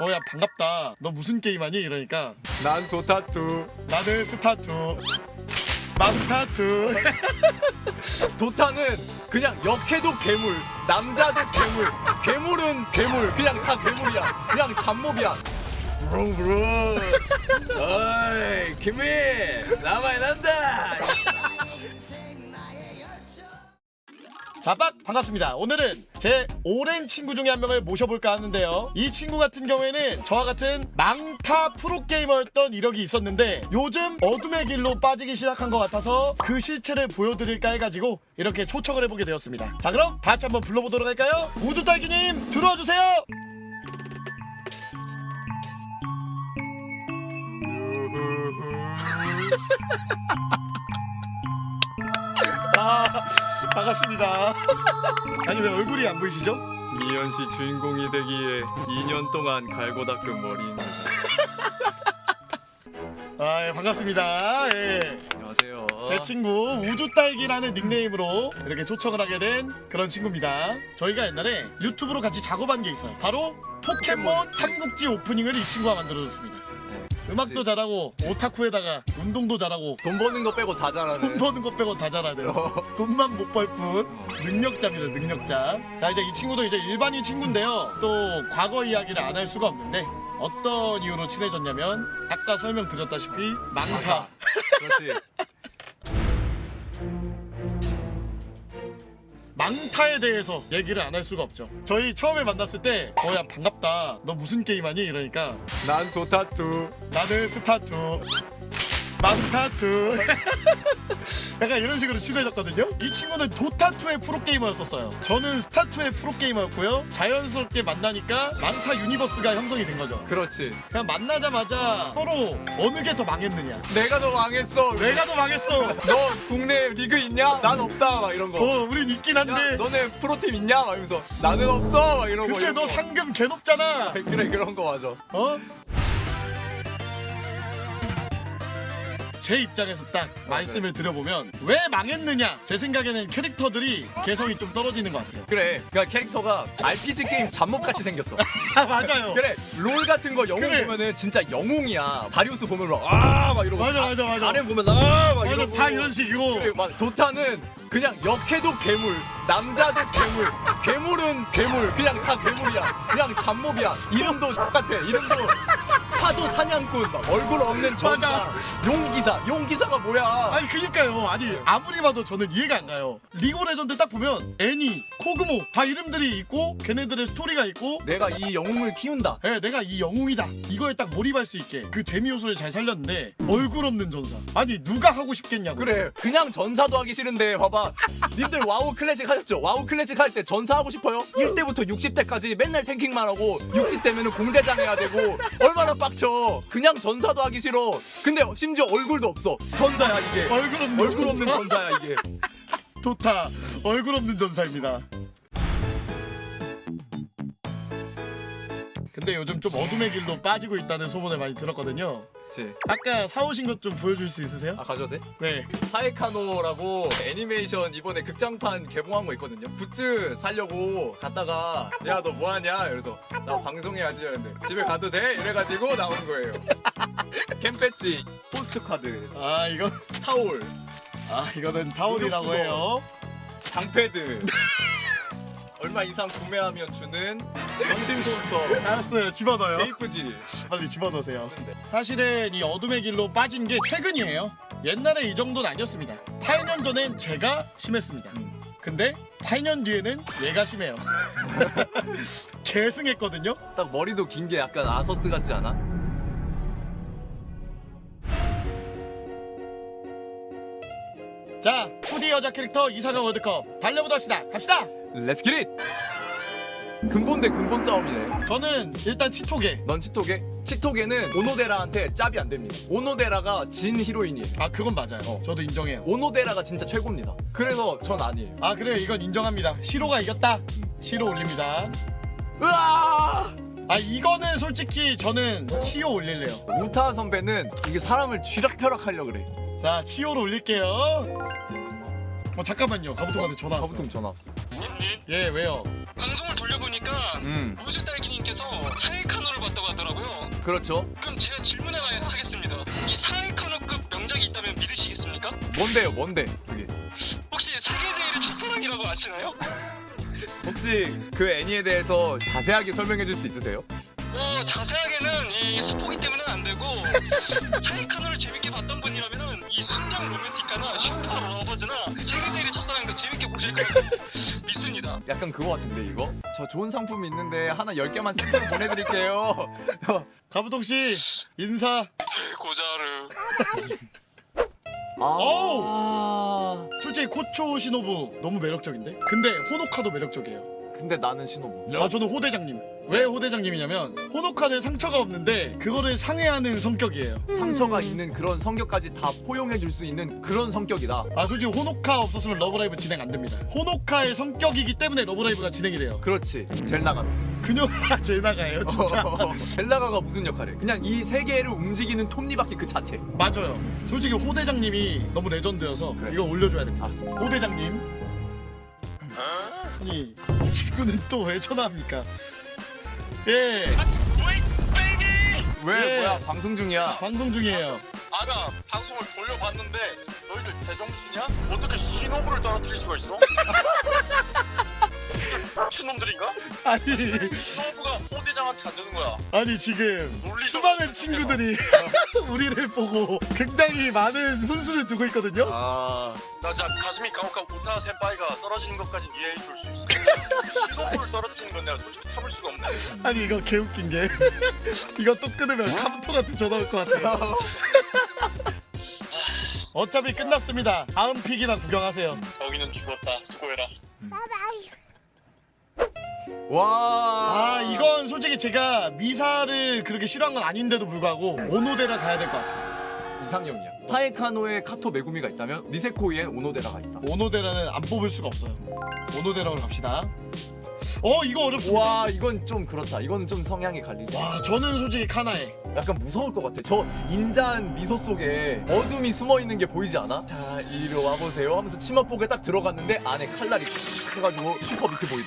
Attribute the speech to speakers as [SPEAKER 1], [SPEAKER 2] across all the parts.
[SPEAKER 1] 어 야 반갑다. 너 무슨 게임하니? 이러니까.
[SPEAKER 2] 난 도타2
[SPEAKER 1] 나는 스타투. 망타투.
[SPEAKER 2] 도타는 그냥 역해도 괴물 남자도 괴물 괴물은 괴물. 그냥 다 괴물이야. 그냥 잡몹이야. 부릉부릉 어이 김이 나만 난다
[SPEAKER 1] 자빡 반갑습니다. 오늘은 제 오랜 친구 중에 한 명을 모셔볼까 하는데요. 이 친구 같은 경우에는 저와 같은 망타 프로게이머였던 이력이 있었는데 요즘 어둠의 길로 빠지기 시작한 것 같아서 그 실체를 보여드릴까 해가지고 이렇게 초청을 해보게 되었습니다. 자 그럼 다 같이 한번 불러보도록 할까요? 우주딸기님 들어와 주세요! 아 반갑습니다. 아니 왜 얼굴이 안 보이시죠?
[SPEAKER 2] 미연 씨 주인공이 되기에 2년 동안 갈고 닦은 머리입니다
[SPEAKER 1] 아 예, 반갑습니다. 예.
[SPEAKER 2] 안녕하세요.
[SPEAKER 1] 제 친구 우주딸기라는 닉네임으로 이렇게 초청을 하게 된 그런 친구입니다. 저희가 옛날에 유튜브로 같이 작업한 게 있어요. 바로 포켓몬 삼국지 오프닝을 이 친구가 만들어줬습니다 음악도. 잘하고 오타쿠에다가 운동도 잘하고
[SPEAKER 2] 돈 버는 거 빼고 다
[SPEAKER 1] 돈
[SPEAKER 2] 잘하네.
[SPEAKER 1] 버는 것 빼고 다 잘하네요 돈만 못 벌 뿐 능력자입니다 능력자. 자 이제 이 친구도 이제 일반인 친구인데요. 또 과거 이야기를 안 할 수가 없는데 어떤 이유로 친해졌냐면 아까 설명드렸다시피 망타.
[SPEAKER 2] 그렇지
[SPEAKER 1] 망타에 대해서 얘기를 안 할 수가 없죠. 저희 처음에 만났을 때 어 야 반갑다. 너 무슨 게임하니? 이러니까
[SPEAKER 2] 난 도타2
[SPEAKER 1] 나는 스타투. 망타투 약간 이런 식으로 친해졌거든요. 이 친구는 도타2의 프로게이머였었어요. 저는 스타투의 프로게이머였고요. 자연스럽게 만나니까 망타 유니버스가 형성이 된 거죠.
[SPEAKER 2] 그렇지.
[SPEAKER 1] 그냥 만나자마자 서로 어느 게 더 망했느냐.
[SPEAKER 2] 내가 더 망했어.
[SPEAKER 1] 내가 더 망했어.
[SPEAKER 2] 너 국내 리그 있냐? 난 없다. 막 이런 거.
[SPEAKER 1] 어 우린 있긴
[SPEAKER 2] 야,
[SPEAKER 1] 한데.
[SPEAKER 2] 너네 프로팀 있냐? 막 이러면서 나는 없어. 막 이런 거
[SPEAKER 1] 근데
[SPEAKER 2] 이런
[SPEAKER 1] 너
[SPEAKER 2] 거.
[SPEAKER 1] 상금 개 높잖아.
[SPEAKER 2] 그래 그런 거 맞아.
[SPEAKER 1] 어? 제 입장에서 딱 말씀을 드려보면 왜 망했느냐? 제 생각에는 캐릭터들이 개성이 좀 떨어지는 것 같아요.
[SPEAKER 2] 그래 그러니까 캐릭터가 RPG 게임 잡목같이 생겼어.
[SPEAKER 1] 아 맞아요.
[SPEAKER 2] 그래 롤 같은 거 영웅
[SPEAKER 1] 그래.
[SPEAKER 2] 보면은 진짜 영웅이야. 다리우스 보면 막아막 이러고
[SPEAKER 1] 맞아, 맞아, 맞아.
[SPEAKER 2] 아렘 보면 아막
[SPEAKER 1] 맞아
[SPEAKER 2] 이러고.
[SPEAKER 1] 다 이런 식이고.
[SPEAKER 2] 그래 막 도타는 그냥 역해도 괴물 남자도 괴물 괴물은 괴물. 그냥 다 괴물이야. 그냥 잡몹이야. 이름도 같아 이름도 파도 사냥꾼 막 얼굴 없는 전사 용기사 용기사가 뭐야?
[SPEAKER 1] 아니 그니까요. 아니 아무리 봐도 저는 이해가 안 가요. 리그 오브 레전드 딱 보면 애니 코그모 다 이름들이 있고 걔네들의 스토리가 있고
[SPEAKER 2] 내가 이 영웅을 키운다.
[SPEAKER 1] 예, 내가 이 영웅이다. 이거에 딱 몰입할 수 있게 그 재미 요소를 잘 살렸는데 얼굴 없는 전사. 아니 누가 하고 싶겠냐고.
[SPEAKER 2] 그래 그냥 전사도 하기 싫은데 봐봐. 님들 와우 클래식 하셨죠? 와우 클래식 할 때 전사 하고 싶어요? 1대부터 60대까지 맨날 탱킹만 하고 60대면은 공대장 해야 되고 얼마나 빡쳐. 그냥 전사도 하기 싫어. 근데 심지어 얼굴도 없어. 전사야 이게.
[SPEAKER 1] 얼굴 없는
[SPEAKER 2] 얼굴 없는
[SPEAKER 1] 전사.
[SPEAKER 2] 전사야 이게.
[SPEAKER 1] 도타 얼굴 없는 전사입니다. 근데 요즘 좀 어둠의 길로 빠지고 있다는 소문을 많이 들었거든요.
[SPEAKER 2] 그치
[SPEAKER 1] 아까 사오신 것 좀 보여줄 수 있으세요?
[SPEAKER 2] 아 가져도 돼?
[SPEAKER 1] 네.
[SPEAKER 2] 사에카노라고 애니메이션 이번에 극장판 개봉한 거 있거든요. 굿즈 사려고 갔다가 야 너 뭐하냐? 그래서 나 방송해야지 이랬는데 집에 가도 돼? 이래가지고 나온 거예요. 캠 배지, 포스트 카드,
[SPEAKER 1] 아 이거
[SPEAKER 2] 타올,
[SPEAKER 1] 아 이거는 타올이라고 해요.
[SPEAKER 2] 장패드. 얼마 이상 구매하면 주는 전신 포스터,
[SPEAKER 1] 알았어요. 집어넣어요.
[SPEAKER 2] 테이프지.
[SPEAKER 1] 빨리 집어넣으세요.
[SPEAKER 2] 근데
[SPEAKER 1] 사실은 이 어둠의 길로 빠진 게 최근이에요. 옛날에 이 정도는 아니었습니다. 8년 전엔 제가 심했습니다. 근데 8년 뒤에는 얘가 심해요. 계승했거든요.
[SPEAKER 2] 딱 머리도 긴 게 약간 아서스 같지 않아?
[SPEAKER 1] 자, 2D 여자 캐릭터 이상형 월드컵 달려보다 합시다. 갑시다.
[SPEAKER 2] 렛츠 기릿! 근본 대 근본 싸움이네.
[SPEAKER 1] 저는 일단 치토게.
[SPEAKER 2] 넌 치토게? 치토게는 오노데라한테 짭이 안 됩니다. 오노데라가 진 히로인이에요.
[SPEAKER 1] 아, 그건 맞아요.
[SPEAKER 2] 어.
[SPEAKER 1] 저도 인정해요.
[SPEAKER 2] 오노데라가 진짜 최고입니다. 그래서 전 아니에요.
[SPEAKER 1] 아, 그래요. 이건 인정합니다. 시로가 이겼다. 시로 올립니다.
[SPEAKER 2] 으아!
[SPEAKER 1] 아, 이거는 솔직히 저는 치오 올릴래요.
[SPEAKER 2] 우타 선배는 이게 사람을 쥐락펴락 하려 그래.
[SPEAKER 1] 자, 치오로 올릴게요. 어, 잠깐만요. 가부통한테 전화 왔어요.
[SPEAKER 2] 가부통 전화 왔어.
[SPEAKER 1] 예, 왜요?
[SPEAKER 3] 방송을 돌려보니까
[SPEAKER 2] 음.
[SPEAKER 3] 우주딸기님께서 사이카노를 봤다고
[SPEAKER 2] 그렇죠.
[SPEAKER 3] 그럼 제가 질문 하나 하겠습니다. 이 사이커너급 명작이 있다면 믿으시겠습니까?
[SPEAKER 2] 뭔데요? 뭔데? 그게.
[SPEAKER 3] 혹시 세계 제일의 첫사랑이라고 아시나요?
[SPEAKER 2] 혹시 그 애니에 대해서 자세하게 설명해 줄 수 있으세요?
[SPEAKER 3] 어 자세하게는 이 스포기 때문은 안 되고 사이커너를 재밌게 봤던 분이라면은 이 순정 로맨틱가나 슈퍼 러버즈나 세계 제일의 첫사랑도 재밌게 보실 거라고 믿습니다.
[SPEAKER 2] 약간 그거 같은데 이거? 저 좋은 상품 있는데 하나 10개만 세트로 보내드릴게요.
[SPEAKER 1] 가부동 씨 인사.
[SPEAKER 3] 고자르.
[SPEAKER 2] 아.
[SPEAKER 1] 솔직히 코초 시노부 너무 매력적인데. 근데 호노카도 매력적이에요.
[SPEAKER 2] 근데 나는 신호부.
[SPEAKER 1] 아 저는 호대장님. 왜 호대장님이냐면 호노카는 상처가 없는데 그거를 상해하는 성격이에요.
[SPEAKER 2] 상처가 있는 그런 성격까지 다 포용해 줄 수 있는 그런 성격이다.
[SPEAKER 1] 아 솔직히 호노카 없었으면 러브라이브 진행 안 됩니다. 호노카의 성격이기 때문에 러브라이브가 진행이 돼요.
[SPEAKER 2] 그렇지. 젤나가.
[SPEAKER 1] 그녀가 제나가예요 진짜.
[SPEAKER 2] 젤나가가 무슨 역할을? 그냥 이 세계를 움직이는 톱니바퀴 그 자체.
[SPEAKER 1] 맞아요. 솔직히 호대장님이 너무 레전드여서
[SPEAKER 2] 그래.
[SPEAKER 1] 이거 올려줘야 됩니다.
[SPEAKER 2] 알았어.
[SPEAKER 1] 호대장님. 아니 이 친구는 또 왜 전화합니까?
[SPEAKER 2] 예왜
[SPEAKER 1] 예.
[SPEAKER 2] 뭐야 방송 중이야.
[SPEAKER 1] 방송 중이에요.
[SPEAKER 3] 아가 방송을 돌려봤는데 너희
[SPEAKER 1] 아니
[SPEAKER 3] 신호부가 호대장한테 안 되는 거야.
[SPEAKER 1] 아니 지금
[SPEAKER 3] 논리적으로
[SPEAKER 1] 수많은. 친구들이 우리를 보고 굉장히 많은 훈수를 두고 있거든요.
[SPEAKER 2] 아.
[SPEAKER 3] 나 진짜 가슴이 가혹하고 우타 센파이가 떨어지는 것까지 이해해 줄 수 있어. 신호부를 떨어뜨리는 건 내가 솔직히 참을 수가 없네.
[SPEAKER 1] 아니 이거 개웃긴 게 이거 또 끊으면 카부토 같은 전화 올 것 같아요. 어차피 끝났습니다. 다음 픽이나 구경하세요.
[SPEAKER 3] 저기는 죽었다. 수고해라.
[SPEAKER 2] 와.
[SPEAKER 1] 아 이건 솔직히 제가 미사를 그렇게 싫어한 건 아닌데도 불구하고 오노데라 가야 될 것 같아요.
[SPEAKER 2] 이상형이야. 타에카노에 카토 메구미가 있다면 니세코이엔 오노데라가 있다.
[SPEAKER 1] 오노데라는 안 뽑을 수가 없어요. 오노데라로 갑시다. 어 이거 어렵습니다. 와,
[SPEAKER 2] 와 이건 좀 그렇다. 이거는 좀 성향이 갈리지.
[SPEAKER 1] 저는 솔직히 카나에
[SPEAKER 2] 약간 무서울 것 같아. 저 인자한 미소 속에 어둠이 숨어 있는 게 보이지 않아? 자 이리 와 보세요. 하면서 치마폭에 딱 들어갔는데 안에 칼날이 촥 해가지고 슈퍼 비트 보이네.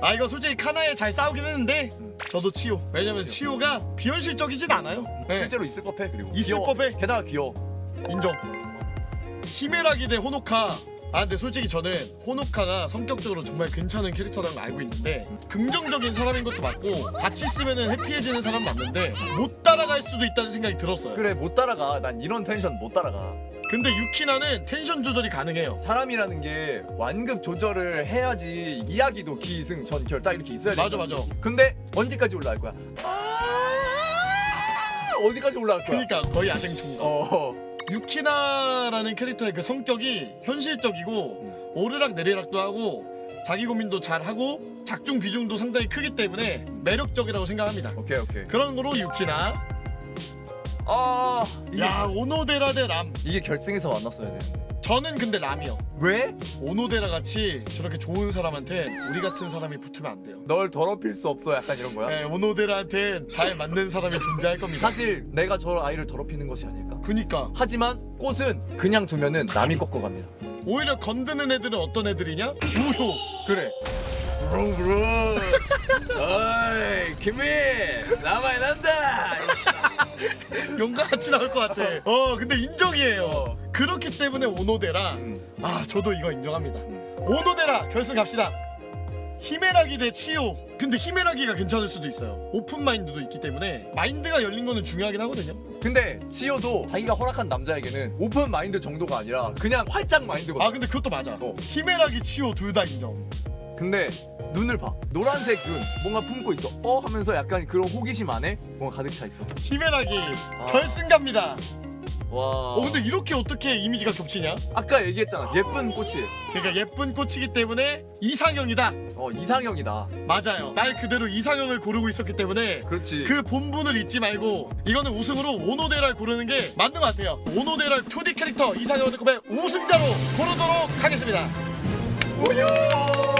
[SPEAKER 1] 아 이거 솔직히 카나에 잘 싸우긴 했는데 저도 치오. 왜냐면 치오가 비현실적이진 않아요. 네,
[SPEAKER 2] 실제로 있을 법해. 그리고
[SPEAKER 1] 있을
[SPEAKER 2] 귀여워.
[SPEAKER 1] 법해.
[SPEAKER 2] 게다가 귀여워.
[SPEAKER 1] 인정. 히메라기 대 호노카. 아 근데 솔직히 저는 호노카가 성격적으로 정말 괜찮은 캐릭터라는 걸 알고 있는데 긍정적인 사람인 것도 맞고 같이 있으면 해피해지는 사람 맞는데 못 따라갈 수도 있다는 생각이 들었어요.
[SPEAKER 2] 그래 못 따라가. 난 이런 텐션 못 따라가.
[SPEAKER 1] 근데 유키나는 텐션 조절이 가능해요.
[SPEAKER 2] 사람이라는 게 완급 조절을 해야지 이야기도 기승 전결 딱 이렇게 있어야 돼.
[SPEAKER 1] 맞아 맞아.
[SPEAKER 2] 근데 언제까지 올라갈 거야? 아~ 어디까지 올라갈 거야?
[SPEAKER 1] 그러니까 거의 야생충.
[SPEAKER 2] 어.
[SPEAKER 1] 유키나라는 캐릭터의 그 성격이 현실적이고 오르락 내리락도 하고 자기 고민도 잘 하고 작중 비중도 상당히 크기 때문에 매력적이라고 생각합니다.
[SPEAKER 2] 오케이 오케이.
[SPEAKER 1] 그런 거로 유키나.
[SPEAKER 2] 아 이게,
[SPEAKER 1] 야 오노데라 대 람.
[SPEAKER 2] 이게 결승에서 만났어야 돼.
[SPEAKER 1] 저는 근데 람이요.
[SPEAKER 2] 왜?
[SPEAKER 1] 오노데라 같이 저렇게 좋은 사람한테 우리 같은 사람이 붙으면 안 돼요.
[SPEAKER 2] 널 더럽힐 수 없어 약간 이런 거야?
[SPEAKER 1] 네, 오노데라한테는 잘 맞는 사람이 존재할 겁니다.
[SPEAKER 2] 사실 내가 저 아이를 더럽히는 것이 아닐까?
[SPEAKER 1] 그니까
[SPEAKER 2] 하지만 꽃은 그냥 두면은 남이 꺾어갑니다.
[SPEAKER 1] 오히려 건드는 애들은 어떤 애들이냐? 우효.
[SPEAKER 2] 그래. 브롱브롱. 어이 김민 남아야 난다.
[SPEAKER 1] 용감같이 나올 것 같아. 어 근데 인정이에요.
[SPEAKER 2] 어.
[SPEAKER 1] 그렇기 때문에 오노데라.
[SPEAKER 2] 음.
[SPEAKER 1] 아 저도 이거 인정합니다. 오노데라 결승 갑시다. 히메라기 대 치오. 근데 히메라기가 괜찮을 수도 있어요. 오픈 마인드도 있기 때문에 마인드가 열린 거는 중요하긴 하거든요.
[SPEAKER 2] 근데 치오도 자기가 허락한 남자에게는 오픈 마인드 정도가 아니라 그냥 활짝 마인드거든.
[SPEAKER 1] 아 근데 그것도 맞아.
[SPEAKER 2] 어.
[SPEAKER 1] 히메라기 치오 둘 다 인정.
[SPEAKER 2] 근데 눈을 봐. 노란색 눈 뭔가 품고 있어. 어 하면서 약간 그런 호기심 안에 뭔가 가득 차 있어.
[SPEAKER 1] 히메라기 결승 갑니다.
[SPEAKER 2] 와.
[SPEAKER 1] 어 근데 이렇게 어떻게 이미지가 겹치냐?
[SPEAKER 2] 아까 얘기했잖아. 예쁜 꽃이.
[SPEAKER 1] 그러니까 예쁜 꽃이기 때문에 이상형이다.
[SPEAKER 2] 어 이상형이다.
[SPEAKER 1] 맞아요. 말 그대로 이상형을 고르고 있었기 때문에
[SPEAKER 2] 그렇지.
[SPEAKER 1] 그 본분을 잊지 말고 이거는 우승으로 오노데라를 고르는 게 맞는 것 같아요. 오노데라 2D 캐릭터 이상형 월드컵의 우승자로 고르도록 하겠습니다.
[SPEAKER 2] 우유.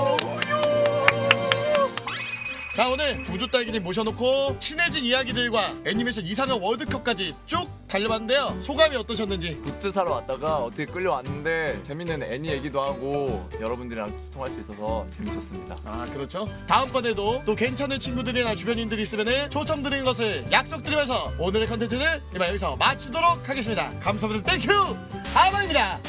[SPEAKER 1] 자 오늘 우주 딸기님 모셔놓고 친해진 이야기들과 애니메이션 이상한 월드컵까지 쭉 달려봤는데요. 소감이 어떠셨는지?
[SPEAKER 2] 굿즈 사러 왔다가 어떻게 끌려왔는데 재밌는 애니 얘기도 하고 여러분들이랑 소통할 수 있어서 재밌었습니다.
[SPEAKER 1] 아 그렇죠? 다음번에도 또 괜찮은 친구들이나 주변인들이 있으면 초청 드리는 것을 약속드리면서 오늘의 컨텐츠는 이만 여기서 마치도록 하겠습니다. 감사합니다. 땡큐 아마입니다